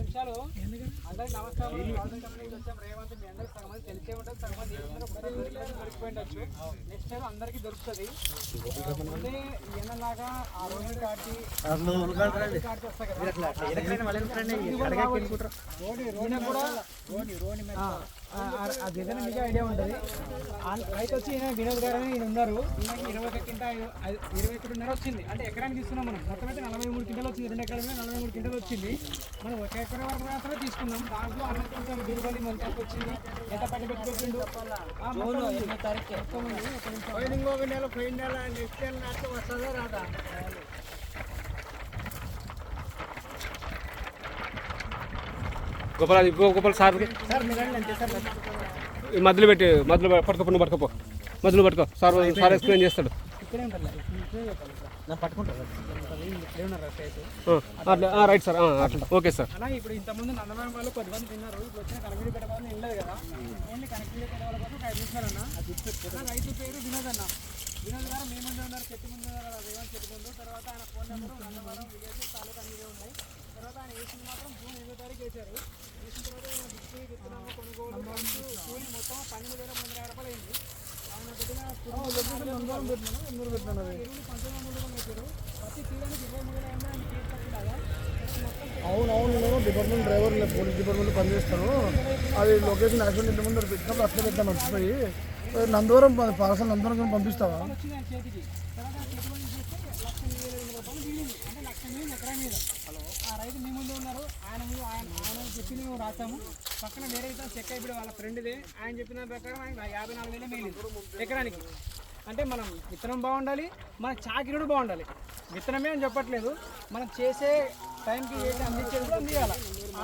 నిమిషాలు. అందరికి నమస్కారం. గవర్నమెంట్ కంపెనీ నుంచి వచ్చాం రేవంత్. మీ అందరికి సగం మంది తెలిసే ఉంటుంది సగం మంది దొరికిపోయిండొచ్చు నెక్స్ట్ టైం అందరికీ దొరుకుతుంది. ముందే ఎన్నలాగా ఆ రోడ్డు కాటి కాటి వస్తాయి కదా. రోడ్డు రోడ్డు కూడా ఆ, ఏదైనా మీకు ఐడియా ఉంటుంది. రైతు వచ్చి ఈయన వినోద్ గారు అని ఈయన ఉన్నారు. ఈయనకి ఇరవై ఒక కింట ఇరవై ఒకటిన్నర వచ్చింది. అంటే ఎకరానికి తీసుకున్నాం మనం. మొత్తం అయితే నలభై మూడు కింటలు వచ్చింది. రెండు ఎకరాల మీద నలభై మూడు కింటలు వచ్చింది. మనం ఒక ఎకరం వరకు మాత్రమే తీసుకున్నాం. దాంట్లో అన్న కొంచెం దిగుబడి మంచి వచ్చింది. ఎంత పట్టి పెట్టుకొచ్చిండు. ఒక నెల పోయిన నెల నెక్స్ట్ నెల వస్తుందా రాదా? గోపాల్ గోపాల్ సార్ మధ్యలో పెట్టి మధ్యలో పట్టుకోపో నువ్వు పట్టుకోపో మధ్యలో పట్టుకో. సార్ సార్ ఎక్స్ప్లెయిన్ చేస్తాడు. రైట్ సార్ అట్లా. Okay sir. ఇప్పుడు ఇంతకుముందు నందవరం వాళ్ళు కొద్దిమంది తిన్నారు. ఇప్పుడు వచ్చిన కనకడి పెట్ట వాళ్ళు వెళ్ళలేదు కదా. ఓన్లీ కనకడి పెట్ట వాళ్ళ కోసం ఒక ఐదు నిమిషాలు అన్న? అన్న, రైతు పేరు వినోద్ అన్న. వినోద్ గారు మీ ముందు ఉన్నారు చెట్టు ముందు ఉన్నారు కదా రేవంత్ చెట్టు ముందు. తర్వాత ఆయన phone number Nandavaram village taluka అన్ని ఉన్నాయి తర్వాత ఆయన వేసింది మాత్రం జూన్ ఎనిమిదో తారీఖు వేశారు అవునవును నేను డిపార్ట్మెంట్ డ్రైవర్ పోలీస్ డిపార్ట్మెంట్ పనిచేస్తాను. అది లొకేషన్ యాక్సిడెంట్ ఇంటి ముందు పెట్టినప్పుడు అట్లా పెట్టా మర్చిపోయి. నందవరం పార్సల్ నందవరం పంపిస్తావా? హలో. ఆ రైతు మీ ముందు వచ్చింది మేము రాసాము. పక్కన వేరే ఇతను చెక్ అయిపోయి వాళ్ళ ఫ్రెండ్దే ఆయన చెప్పిన ప్రకారం ఆయన యాభై నాలుగు వేలే మిగిలింది ఎకరానికి. అంటే మనం విత్తనం బాగుండాలి మన చాకిరుడు బాగుండాలి. విత్తనమే అని చెప్పట్లేదు. మనం చేసే టైంకి ఏది అందించేది కూడా అందియాలి.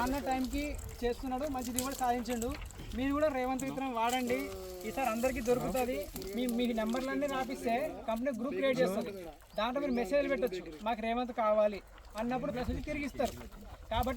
అన్న టైంకి చేస్తున్నాడు మంచి దిగుబడి సాధించండు. మీరు కూడా రేవంత్ విత్తనం వాడండి. ఈసారి అందరికీ దొరుకుతుంది. మీ మీ నెంబర్లన్నీ రాపిస్తే కంపెనీ గ్రూప్ క్రియేట్ చేస్తుంది. దాంట్లో మీరు మెసేజ్ పెట్టొచ్చు మాకు రేవంత్ కావాలి అన్నప్పుడు మెసేజ్ తిరిగి ఇస్తారు కాబట్టి